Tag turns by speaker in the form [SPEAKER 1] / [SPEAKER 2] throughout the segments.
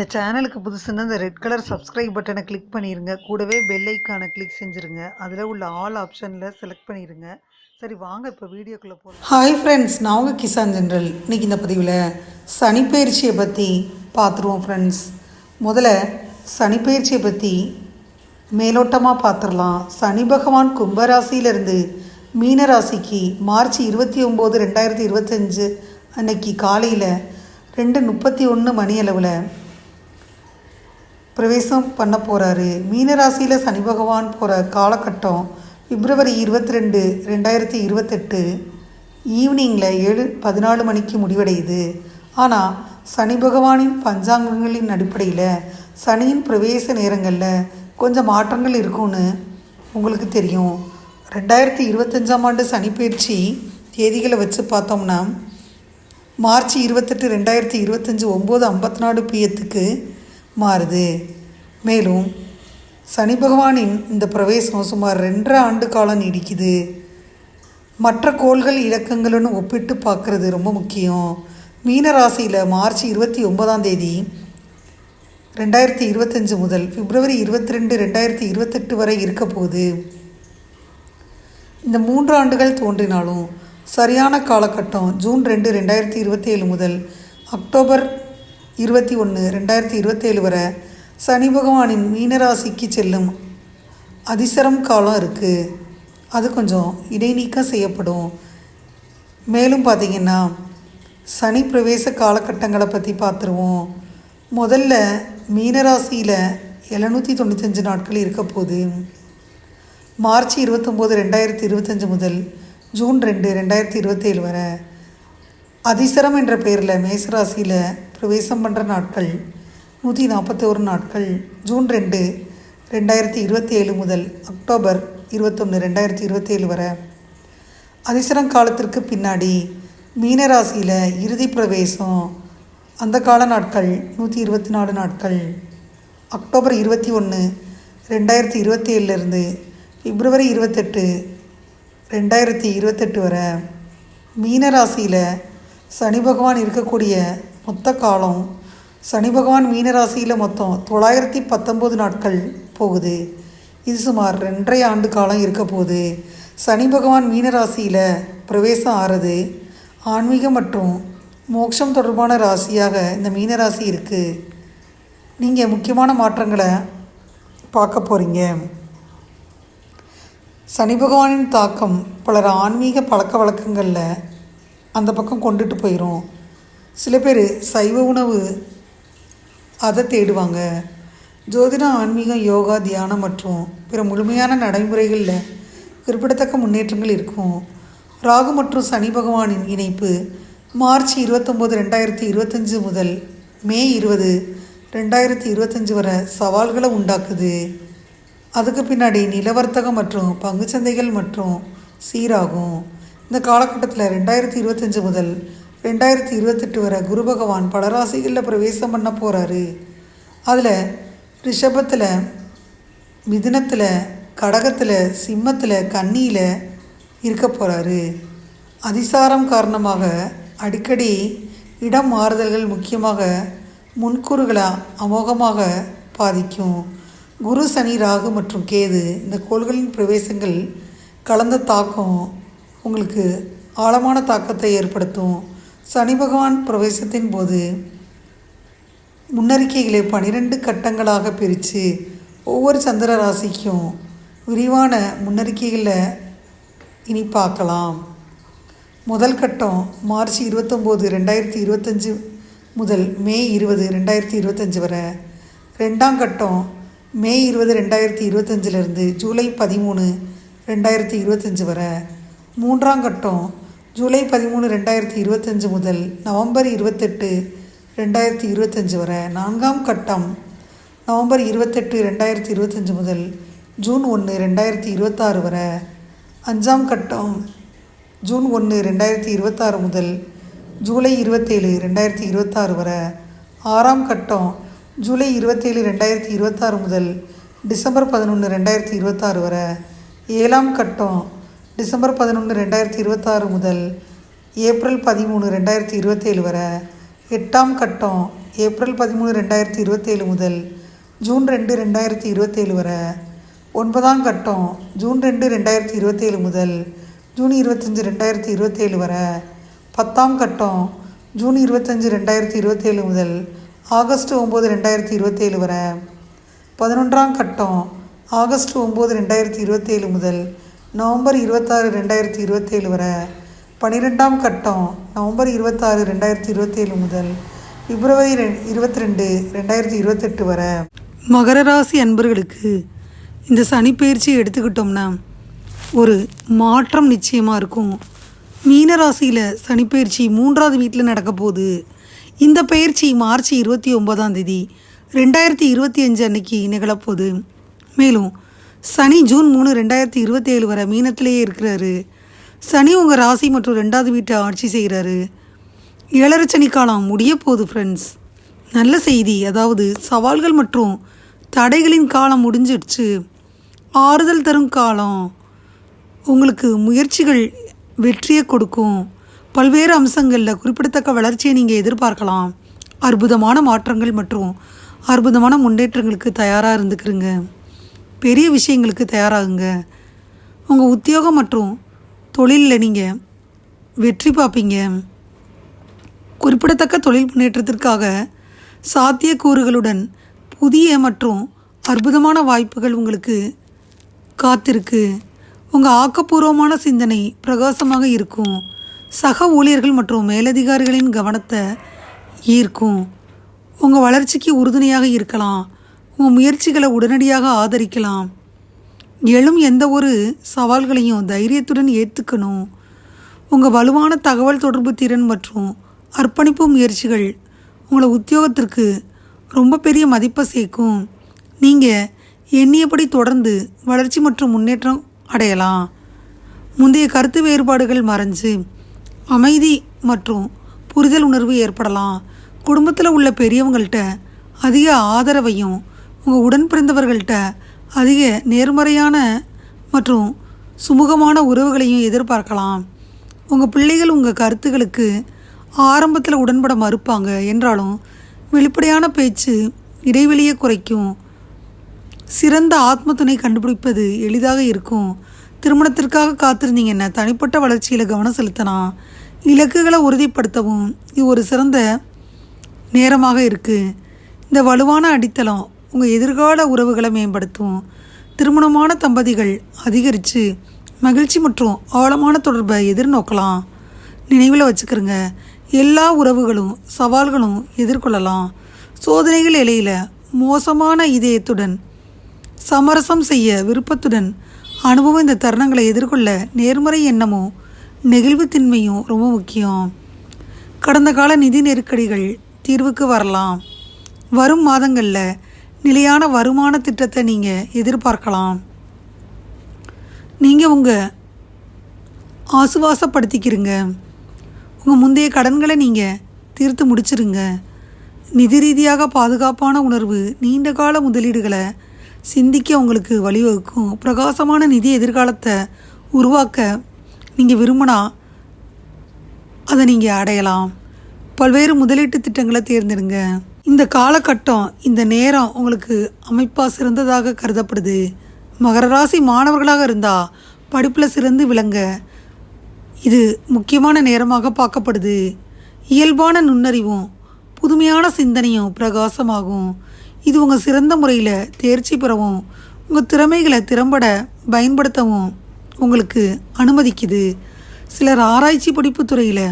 [SPEAKER 1] இந்த சேனலுக்கு புதுசுன்னா இந்த ரெட் கலர் சப்ஸ்கிரைப் பட்டனை கிளிக் பண்ணிடுங்க கூடவே பெல் ஐக்கானை கிளிக் செஞ்சுருங்க. அதில் உள்ள ஆல் ஆப்ஷனில் செலக்ட் பண்ணிடுங்க சரி வாங்க இப்போ வீடியோக்குள்ளே போகலாம்
[SPEAKER 2] ஹாய் ஃப்ரெண்ட்ஸ் நான் உங்கள் கிசான் ஜென்ரல். இன்றைக்கி இந்த பதிவில் சனிப்பெயர்ச்சியை பற்றி பார்த்துருவோம் ஃப்ரெண்ட்ஸ் முதல்ல சனிப்பயிற்சியை பற்றி மேலோட்டமாக பார்த்துடலாம். சனி பகவான் கும்பராசியிலிருந்து மீனராசிக்கு மார்ச் இருபத்தி ஒம்பது ரெண்டாயிரத்தி இருபத்தஞ்சு அன்னைக்கு காலையில் ரெண்டு முப்பத்தி ஒன்று மணி அளவில் பிரவேசம் பண்ண போகிறாரு மீனராசியில் சனி பகவான் போகிற காலகட்டம் பிப்ரவரி இருபத்தி ரெண்டு ரெண்டாயிரத்தி இருபத்தெட்டு ஈவினிங்கில் ஏழு பதினாலு மணிக்கு முடிவடையுது. ஆனால் சனி பகவானின் பஞ்சாங்கங்களின் அடிப்படையில் சனியின் பிரவேச நேரங்களில் கொஞ்சம் மாற்றங்கள் இருக்கும்னு உங்களுக்கு தெரியும். ரெண்டாயிரத்தி இருபத்தஞ்சாம் ஆண்டு சனிப்பயிற்சி தேதிகளை வச்சு பார்த்தோம்னா மார்ச் இருபத்தெட்டு ரெண்டாயிரத்தி இருபத்தஞ்சி ஒம்பது ஐம்பத்தி நாலு பிஎத்துக்கு மாறுது. மேலும் சனி பகவானின் இந்த பிரவேசம் சுமார் ரெண்டரை ஆண்டு காலம் நீடிக்குது. மற்ற கோள்கள் இலக்கங்களுடன் ஒப்பிட்டு பார்க்குறது ரொம்ப முக்கியம். மீன ராசியில் மார்ச் இருபத்தி ஒன்பதாம் தேதி ரெண்டாயிரத்தி இருபத்தஞ்சு முதல் பிப்ரவரி இருபத்தி ரெண்டு ரெண்டாயிரத்தி இருபத்தெட்டு வரை இருக்க போகுது. இந்த மூன்று ஆண்டுகள் தோன்றினாலும் சரியான காலகட்டம் ஜூன் ரெண்டு ரெண்டாயிரத்தி இருபத்தேழு முதல் அக்டோபர் இருபத்தி ஒன்று ரெண்டாயிரத்தி இருபத்தேழு வரை சனி பகவானின் மீனராசிக்கு செல்லும் அதிசரம் காலம் இருக்குது அது கொஞ்சம் இடைநீக்கம் செய்யப்படும். மேலும் பார்த்திங்கன்னா சனி பிரவேச காலகட்டங்களை பற்றி பார்த்துருவோம். முதல்ல மீனராசியில் எழுநூற்றி தொண்ணூத்தஞ்சு நாட்கள் இருக்க போது மார்ச் இருபத்தொம்போது ரெண்டாயிரத்தி இருபத்தஞ்சு முதல் ஜூன் ரெண்டு ரெண்டாயிரத்தி இருபத்தேழு வரை. அதிசரம் என்ற பெயரில் மேசராசியில் பிரவேசம் பண்ணுற நாட்கள் நூற்றி நாற்பத்தோரு நாட்கள் ஜூன் ரெண்டு ரெண்டாயிரத்தி இருபத்தி ஏழு முதல் அக்டோபர் இருபத்தொன்று ரெண்டாயிரத்தி இருபத்தேழு வரை. அதிசரம் காலத்திற்கு பின்னாடி மீனராசியில் இறுதி பிரவேசம் அந்த கால நாட்கள் நூற்றி இருபத்தி நாலு நாட்கள். அக்டோபர் இருபத்தி ஒன்று ரெண்டாயிரத்தி இருபத்தி ஏழுலேருந்து பிப்ரவரி இருபத்தெட்டு ரெண்டாயிரத்தி இருபத்தெட்டு வரை. மீனராசியில் சனி பகவான் இருக்கக்கூடிய மொத்த காலம் சனி பகவான் மீனராசியில் மொத்தம் தொள்ளாயிரத்தி பத்தொம்போது நாட்கள் போகுது. இது சுமார் ரெண்டரை ஆண்டு காலம் இருக்க போகுது. சனி பகவான் மீனராசியில் பிரவேசம் ஆறுது. ஆன்மீகம் மற்றும் மோட்சம் தொடர்பான ராசியாக இந்த மீனராசி இருக்குது நீங்கள் முக்கியமான மாற்றங்களை பார்க்க போகிறீங்க சனி பகவானின் தாக்கம் பலர் ஆன்மீக பழக்க வழக்கங்களில் அந்த பக்கம் கொண்டுட்டு போயிடும் சில பேர் சைவ உணவு அதை தேடுவாங்க. ஜோதிடம் ஆன்மீகம் யோகா தியானம் மற்றும் பிற முழுமையான நடைமுறைகளில் குறிப்பிடத்தக்க முன்னேற்றங்கள் இருக்கும். ராகு மற்றும் சனி பகவானின் இணைப்பு மார்ச் இருபத்தொம்போது ரெண்டாயிரத்தி இருபத்தஞ்சு முதல் மே இருபது ரெண்டாயிரத்தி இருபத்தஞ்சு வரை சவால்களை உண்டாக்குது. அதுக்கு பின்னாடி நிலவர்த்தகம் மற்றும் பங்குச்சந்தைகள் மற்றும் சீராகும். இந்த காலகட்டத்தில் ரெண்டாயிரத்தி இருபத்தஞ்சு முதல் ரெண்டாயிரத்தி இருபத்தெட்டு வரை குரு பகவான் பல ராசிகளில் பிரவேசம் பண்ண போகிறாரு அதில் ரிஷபத்தில் மிதுனத்தில் கடகத்தில் சிம்மத்தில் கன்னியில் இருக்க போகிறாரு அதிசாரம் காரணமாக அடிக்கடி இடம் மாறுதல்கள் முக்கியமாக முன்கூறுகளை அமோகமாக பாதிக்கும். குரு சனி ராகு மற்றும் கேது இந்த கோள்களின் பிரவேசங்கள் கலந்த தாக்கம் உங்களுக்கு ஆழமான தாக்கத்தை ஏற்படுத்தும். சனி பகவான் பிரவேசத்தின் போது முன்னறிக்கைகளை பனிரெண்டு கட்டங்களாக பிரித்து ஒவ்வொரு சந்திர ராசிக்கும் விரிவான முன்னறிக்கைகளை இனி பார்க்கலாம். முதல் கட்டம் மார்ச் இருபத்தொம்போது ரெண்டாயிரத்தி இருபத்தஞ்சு முதல் மே இருபது ரெண்டாயிரத்தி இருபத்தஞ்சி வரை. ரெண்டாம் கட்டம் மே இருபது ரெண்டாயிரத்தி இருபத்தஞ்சிலேருந்து ஜூலை பதிமூணு ரெண்டாயிரத்தி இருபத்தஞ்சி வரை. மூன்றாம் கட்டம் ஜூலை பதிமூணு ரெண்டாயிரத்தி இருபத்தஞ்சு முதல் நவம்பர் இருபத்தெட்டு ரெண்டாயிரத்தி இருபத்தஞ்சு வரை. நான்காம் கட்டம் நவம்பர் இருபத்தெட்டு ரெண்டாயிரத்தி இருபத்தஞ்சு முதல் ஜூன் ஒன்று ரெண்டாயிரத்தி இருபத்தாறு வரை. அஞ்சாம் கட்டம் ஜூன் ஒன்று ரெண்டாயிரத்தி இருபத்தாறு முதல் ஜூலை இருபத்தேழு ரெண்டாயிரத்தி இருபத்தாறு வரை. ஆறாம் கட்டம் ஜூலை இருபத்தேழு ரெண்டாயிரத்தி இருபத்தாறு முதல் டிசம்பர் பதினொன்று ரெண்டாயிரத்தி இருபத்தாறு வரை. ஏழாம் கட்டம் டிசம்பர் பதினொன்று ரெண்டாயிரத்தி இருபத்தாறு முதல் ஏப்ரல் பதிமூணு ரெண்டாயிரத்தி இருபத்தேழு வரை எட்டாம் கட்டம் ஏப்ரல் பதிமூணு ரெண்டாயிரத்தி இருபத்தேழு முதல் ஜூன் ரெண்டு ரெண்டாயிரத்தி இருபத்தேழு வரை. ஒன்பதாம் கட்டம் ஜூன் ரெண்டு ரெண்டாயிரத்தி இருபத்தேழு முதல் ஜூன் இருபத்தஞ்சி ரெண்டாயிரத்தி இருபத்தேழு வரை. பத்தாம் கட்டம் ஜூன் இருபத்தஞ்சி ரெண்டாயிரத்தி இருபத்தேழு முதல் ஆகஸ்ட் ஒம்பது ரெண்டாயிரத்தி இருபத்தேழு வரை. பதினொன்றாம் கட்டம் ஆகஸ்ட் ஒம்பது ரெண்டாயிரத்தி இருபத்தேழு முதல் நவம்பர் இருபத்தாறு ரெண்டாயிரத்தி இருபத்தேழு வரை. பன்னிரெண்டாம் கட்டம் நவம்பர் இருபத்தாறு ரெண்டாயிரத்தி இருபத்தேழு முதல் பிப்ரவரி ரெ இருபத்தி ரெண்டு ரெண்டாயிரத்தி இருபத்தெட்டு வரை. மகர ராசி அன்பர்களுக்கு இந்த சனிப்பெயர்ச்சி எடுத்துக்கிட்டோம்னா ஒரு மாற்றம் நிச்சயமாக இருக்கும். மீன ராசியில் சனிப்பெயர்ச்சி மூன்றாவது வீட்டில் நடக்க போகுது. இந்த பயிற்சி மார்ச் இருபத்தி ஒன்பதாம் தேதி ரெண்டாயிரத்தி இருபத்தி அஞ்சு அன்னைக்கு நிகழப்போகுது மேலும் சனி ஜூன் மூணு ரெண்டாயிரத்தி இருபத்தி ஏழு வரை மீனத்திலேயே இருக்கிறாரு. சனி உங்கள் ராசி மற்றும் ரெண்டாவது வீட்டை ஆட்சி செய்கிறாரு. ஏழரை சனி காலம் முடிய போகுது ஃப்ரெண்ட்ஸ் நல்ல செய்தி. அதாவது சவால்கள் மற்றும் தடைகளின் காலம் முடிஞ்சிடுச்சு. ஆறுதல் தரும் காலம் உங்களுக்கு முயற்சிகள் வெற்றியை கொடுக்கும். பல்வேறு அம்சங்களில் குறிப்பிடத்தக்க வளர்ச்சியை நீங்கள் எதிர்பார்க்கலாம். அற்புதமான மாற்றங்கள் மற்றும் அற்புதமான முன்னேற்றங்களுக்கு தயாராக இருந்துக்கிறங்க. பெரிய விஷயங்களுக்கு தயாராகுங்க. உங்கள் உத்தியோகம் மற்றும் தொழிலில் நீங்கள் வெற்றி பார்ப்பீங்க. குறிப்பிடத்தக்க தொழில் முன்னேற்றத்திற்காக சாத்தியக்கூறுகளுடன் புதிய மற்றும் அற்புதமான வாய்ப்புகள் உங்களுக்கு காத்திருக்கு. உங்கள் ஆக்கப்பூர்வமான சிந்தனை பிரகாசமாக இருக்கும். சக ஊழியர்கள் மற்றும் மேலதிகாரிகளின் கவனத்தை ஈர்க்கும். உங்கள் வளர்ச்சிக்கு உறுதுணையாக இருக்கலாம். உங்கள் முயற்சிகளை உடனடியாக ஆதரிக்கலாம். எழும் எந்த ஒரு சவால்களையும் தைரியத்துடன் ஏற்றுக்கணும் உங்கள் வலுவான தகவல் தொடர்பு திறன் மற்றும் அர்ப்பணிப்பு முயற்சிகள் உங்களை உத்தியோகத்திற்கு ரொம்ப பெரிய மதிப்பை சேர்க்கும். நீங்கள் எண்ணியபடி தொடர்ந்து வளர்ச்சி மற்றும் முன்னேற்றம் அடையலாம். முந்தைய கருத்து வேறுபாடுகள் மறைஞ்சு அமைதி மற்றும் புரிதல் உணர்வு ஏற்படலாம். குடும்பத்தில் உள்ள பெரியவங்கள்ட்ட அதிக ஆதரவையும் உங்கள் உடன் பிறந்தவர்கள்ட்ட அதிக நேர்மறையான மற்றும் சுமூகமான உறவுகளையும் எதிர்பார்க்கலாம். உங்கள் பிள்ளைகள் உங்கள் கருத்துக்களுக்கு ஆரம்பத்தில் உடன்பட மறுப்பாங்க. என்றாலும் வெளிப்படையான பேச்சு இடைவெளியை குறைக்கும். சிறந்த ஆத்ம துணை கண்டுபிடிப்பது எளிதாக இருக்கும். திருமணத்திற்காக காத்திருந்தீங்கன்னா தனிப்பட்ட வளர்ச்சியில் கவனம் செலுத்தலாம் இலக்குகளை உறுதிப்படுத்தவும் இது ஒரு சிறந்த நேரமாக இருக்குது இந்த வலுவான அடித்தளம் உங்கள் எதிர்கால உறவுகளை மேம்படுத்தும். திருமணமான தம்பதிகள் அதிகரித்து மகிழ்ச்சி மற்றும் ஆழமான தொடர்பை எதிர்நோக்கலாம். நினைவில் வச்சுக்கிறோங்க எல்லா உறவுகளும் சவால்களும் எதிர்கொள்ளலாம். சோதனைகள் இலையில் மோசமான இதயத்துடன் சமரசம் செய்ய விருப்பத்துடன் அனுபவம் இந்த தருணங்களை எதிர்கொள்ள நேர்மறை எண்ணமும் நெகிழ்வுத்தின்மையும் ரொம்ப முக்கியம். கடந்த கால நிதி நெருக்கடிகள் தீர்வுக்கு வரலாம். வரும் மாதங்களில் நிலையான வருமான திட்டத்தை நீங்கள் எதிர்பார்க்கலாம். நீங்கள் உங்கள் ஆசுவாசப்படுத்திக்கிறீங்க உங்கள் முந்தைய கடன்களை நீங்கள் தீர்த்து முடிச்சிருங்க. நிதி ரீதியாக பாதுகாப்பான உணர்வு நீண்ட கால முதலீடுகளை சிந்திக்க உங்களுக்கு வழிவகுக்கும். பிரகாசமான நிதி எதிர்காலத்தை உருவாக்க நீங்கள் விரும்பினா அதை நீங்கள் அடையலாம். பல்வேறு முதலீட்டு திட்டங்களை தேர்ந்தெடுங்க. இந்த காலகட்டம் இந்த நேரம் உங்களுக்கு அமைப்பாக சிறந்ததாக கருதப்படுது. மகர ராசி மாணவர்களாக இருந்தால் படிப்பில் சிறந்து விளங்க. இது முக்கியமான நேரமாக பார்க்கப்படுது. இயல்பான நுண்ணறிவும் புதுமையான சிந்தனையும் பிரகாசமாகும். இது உங்கள் சிறந்த முறையில் தேர்ச்சி பெறவும் உங்கள் திறமைகளை திறம்பட பயன்படுத்தவும் உங்களுக்கு அனுமதிக்குது. சிலர் ஆராய்ச்சி படிப்பு துறையில்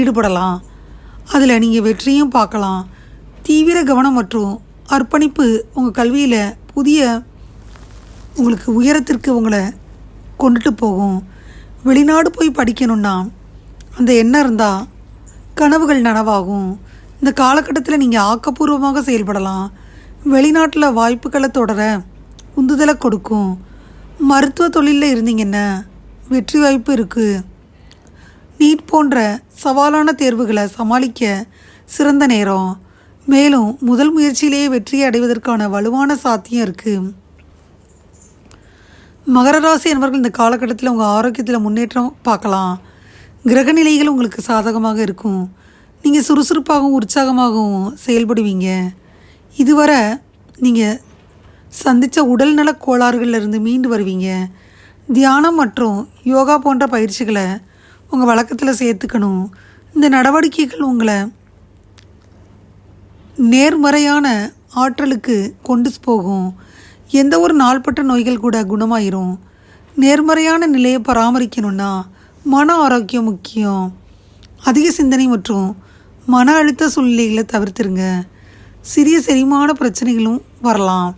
[SPEAKER 2] ஈடுபடலாம். அதில் நீங்கள் வெற்றியும் பார்க்கலாம். தீவிர கவனம் மற்றும் அர்ப்பணிப்பு உங்கள் கல்வியில் புதிய உங்களுக்கு உயரத்திற்கு உங்களை கொண்டுட்டு போகும். வெளிநாடு போய் படிக்கணும்னா அந்த எண்ணம் இருந்தால் கனவுகள் நனவாகும். இந்த காலகட்டத்தில் நீங்கள் ஆக்கப்பூர்வமாக செயல்படலாம். வெளிநாட்டில் வாய்ப்புகளை தொடர உந்துதலை கொடுக்கும். மருத்துவ தொழிலில் இருந்தீங்கன்னா வெற்றி வாய்ப்பு இருக்குது நீட் போன்ற சவாலான தேர்வுகளை சமாளிக்க சிறந்த நேரம். மேலும் முதல் முயற்சியிலேயே வெற்றியை அடைவதற்கான வலுவான சாத்தியம் இருக்குது மகர ராசி என்பவர்கள் இந்த காலகட்டத்தில் உங்கள் ஆரோக்கியத்தில் முன்னேற்றம் பார்க்கலாம். கிரகநிலைகள் உங்களுக்கு சாதகமாக இருக்கும். நீங்கள் சுறுசுறுப்பாகவும் உற்சாகமாகவும் செயல்படுவீங்க. இதுவரை நீங்கள் சந்தித்த உடல்நல கோளாறுகளிலிருந்து மீண்டு வருவீங்க. தியானம் மற்றும் யோகா போன்ற பயிற்சிகளை உங்கள் வழக்கத்தில் சேர்த்துக்கணும். இந்த நடவடிக்கைகள் உங்களை நேர்மறையான ஆற்றலுக்கு கொண்டு போகும். எந்த ஒரு நாள்பட்ட நோய்கள் கூட குணமாயிரும். நேர்மறையான நிலையை பராமரிக்கணும்னா மன ஆரோக்கியம் முக்கியம். அதிக சிந்தனை மற்றும் மன அழுத்த சூழ்நிலைகளை தவிர்த்துருங்க. சிறிய செரிமான பிரச்சனைகளும் வரலாம்.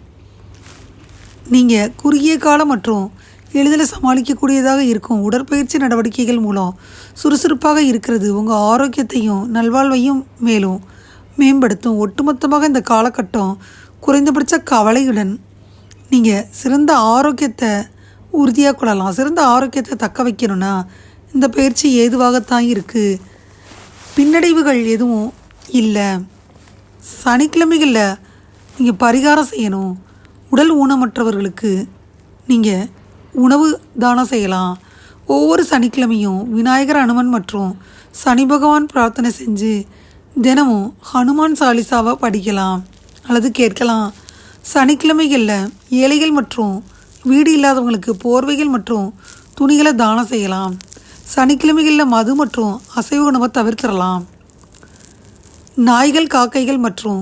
[SPEAKER 2] நீங்கள் குறுகிய காலம் மற்றும் எளிதில் சமாளிக்கக்கூடியதாக இருக்கும் உடற்பயிற்சி நடவடிக்கைகள் மூலம் சுறுசுறுப்பாக இருக்கிறது உங்கள் ஆரோக்கியத்தையும் நல்வாழ்வையும் மேலும் மேம்படுத்தும் ஒட்டுமொத்தமாக இந்த காலகட்டம் குறைந்தபட்ச கவலையுடன் நீங்கள் சிறந்த ஆரோக்கியத்தை உறுதியாக கொள்ளலாம். சிறந்த ஆரோக்கியத்தை தக்க வைக்கணும்னா இந்த பயிற்சி ஏதுவாகத்தான் இருக்குது பின்னடைவுகள் எதுவும் இல்லை. சனிக்கிழமைகளில் நீங்கள் பரிகாரம் செய்யணும். உடல் ஊனமற்றவர்களுக்கு நீங்கள் உணவு தானம் செய்யலாம். ஒவ்வொரு சனிக்கிழமையும் விநாயகர் அனுமன் மற்றும் சனி பகவான் பிரார்த்தனை செஞ்சு தினமும் ஹனுமான் சாலிசாவை படிக்கலாம் அல்லது கேட்கலாம். சனிக்கிழமைகளில் ஏழைகள் மற்றும் வீடு இல்லாதவங்களுக்கு போர்வைகள் மற்றும் துணிகளை தானம் செய்யலாம். சனிக்கிழமைகளில் மது மற்றும் அசைவ உணவை தவிர்த்திடலாம். நாய்கள் காக்கைகள் மற்றும்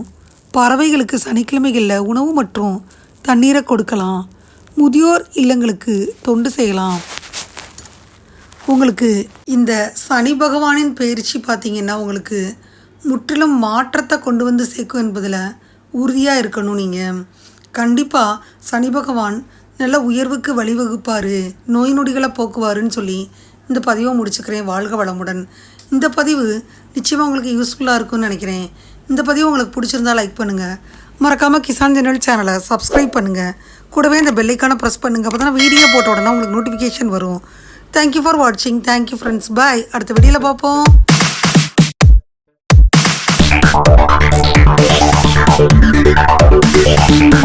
[SPEAKER 2] பறவைகளுக்கு சனிக்கிழமைகளில் உணவு மற்றும் தண்ணீரை கொடுக்கலாம். முதியோர் இல்லங்களுக்கு தொண்டு செய்யலாம். உங்களுக்கு இந்த சனி பகவானின் பயிற்சி பார்த்தீங்கன்னா உங்களுக்கு முற்றிலும் மாற்றத்தை கொண்டு வந்து சேர்க்கும் என்பதில் உறுதியாக இருக்கணும் நீங்கள் கண்டிப்பாக சனி பகவான் நல்ல உயர்வுக்கு வழிவகுப்பார். நோய் நொடிகளை போக்குவாருன்னு சொல்லி இந்த பதிவை முடிச்சுக்கிறேன். வாழ்க வளமுடன். இந்த பதிவு நிச்சயமாக உங்களுக்கு யூஸ்ஃபுல்லாக இருக்கும்னு நினைக்கிறேன். இந்த பதிவு உங்களுக்கு பிடிச்சிருந்தா லைக் பண்ணுங்கள் மறக்காமல் கிசான் ஜெனரல் சேனலை சப்ஸ்கிரைப் பண்ணுங்கள் கூடவே இந்த பெல்லைக்கான ப்ரெஸ் பண்ணுங்கள் அப்போ தான் வீடியோ போட்ட உடனே உங்களுக்கு நோட்டிஃபிகேஷன் வரும். தேங்க்யூ ஃபார் வாட்சிங் தேங்க்யூ ஃப்ரெண்ட்ஸ் பாய் அடுத்த வீடியோவில் பார்ப்போம். よろしくお願いします。